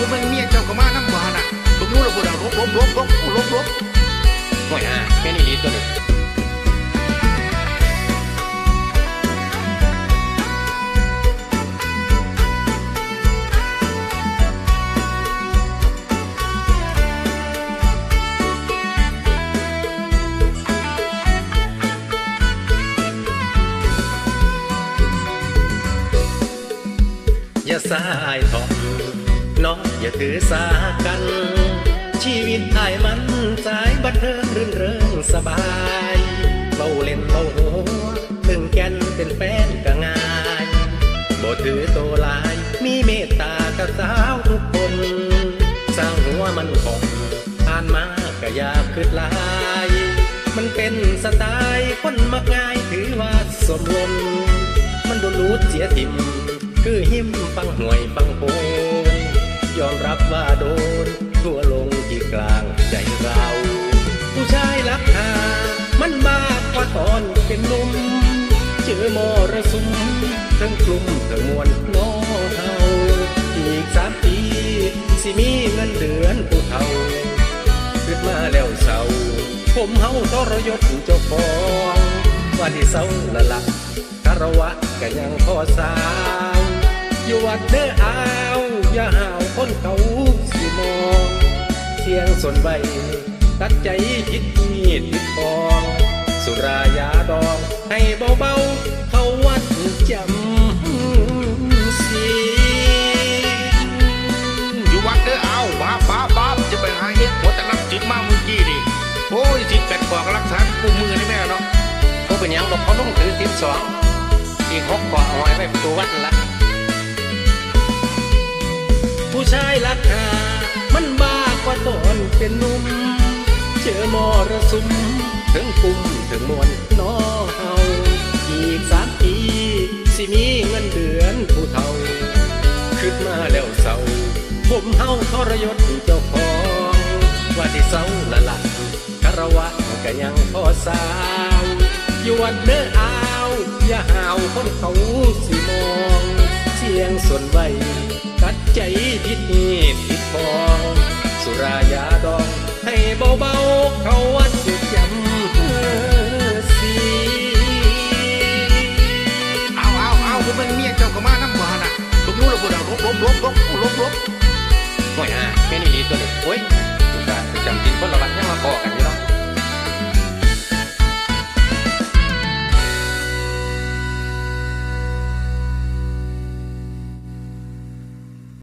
ผมเป็นเมียเจ้าก็มาน้ำบาน่ะผมรู้แล้วพูดอะลบลบลบลบลบลบห่วยอะแค่นี้ดีตัวนี้อย่าสายทอม น้องอย่าถือสากัน ชีวิตไอ้ายมันสายบันเทิงรื่นเริงสบายเบาเล่นเบาหัวถึงแก่นเป็นแฟนก็ง่ายบ่ถือตัวลาย มีเมตตากับสาวทุกคน สร้างหัวมันคงผ่านมาก็อยากคืดลายมันเป็นสไตล์คนมักง่ายถือว่าสมวนมันโดนรูดเสียทิม คือหิมฟังห่วยฟังโพ ยอมรับว่าโดนทั่วลงที่กลางใจเรา ผู้ชายรักหา มันมากกว่าตอนเป็นนุ่มเจอมรสุมทั้งกลุ่มทั้งมวลน้อเฮาอีกสามปีสิมีเงินเดือนผู้เฒ่าขึ้นมาแล้วเศร้าผมเฮาทรยศเจ้าของว่าที่เศร้าละลักคารวะก็ยังพอสาวอยู่วัดเด้ออาวอย่าหา คนเขาสิมองเสียงสนใบตัดใจผิดมีดผิดปอง สุรายาดองให้เบาๆ เข้าวัดจำศีอยู่วัดเด้อเอาบ้าบ้าบ้าจะไปหาเฮ็ดหัวแต่รับจิตมาเมื่อกี้นี่โอ้ยจิตแปดบอกรักษาคู่มือนี่แม่เนาะพวกเป็นยังบอกเขาลุ่งถือสิบสองอีกหกขอเอาไว้ไว้ประตูวัดนั่นละ กหา มันบ้ากว่าตอนเป็นนุ่ม เจอมรสุมถึงปุ่มถึงมวลน้อเฮาอีกสามปีสิมีเงินเดือนผู้เฒ่าขึ้นมาแล้วเศร้า ผมเฮาทรยศเจ้าของ ว่าที่เศร้าละละคารวะก็ยังพอสาว อยู่วัดเด้ออาว อย่าหาวคนเขาสิมอง เสียงส่วนไว้กัดใจผิ เบาๆเขาวัดสุดจำเธอสีเอาเอาเอาผมเป็นเมียเจ้าก็มาน้ำบาน่ะผมรู้แล้วพูดอะลบลบลบลบลบลบห่วยฮะแม่นี่ดีตัวนี้โอ้ยสุดาจำติดคนละวัดยังมาพอกันอยู่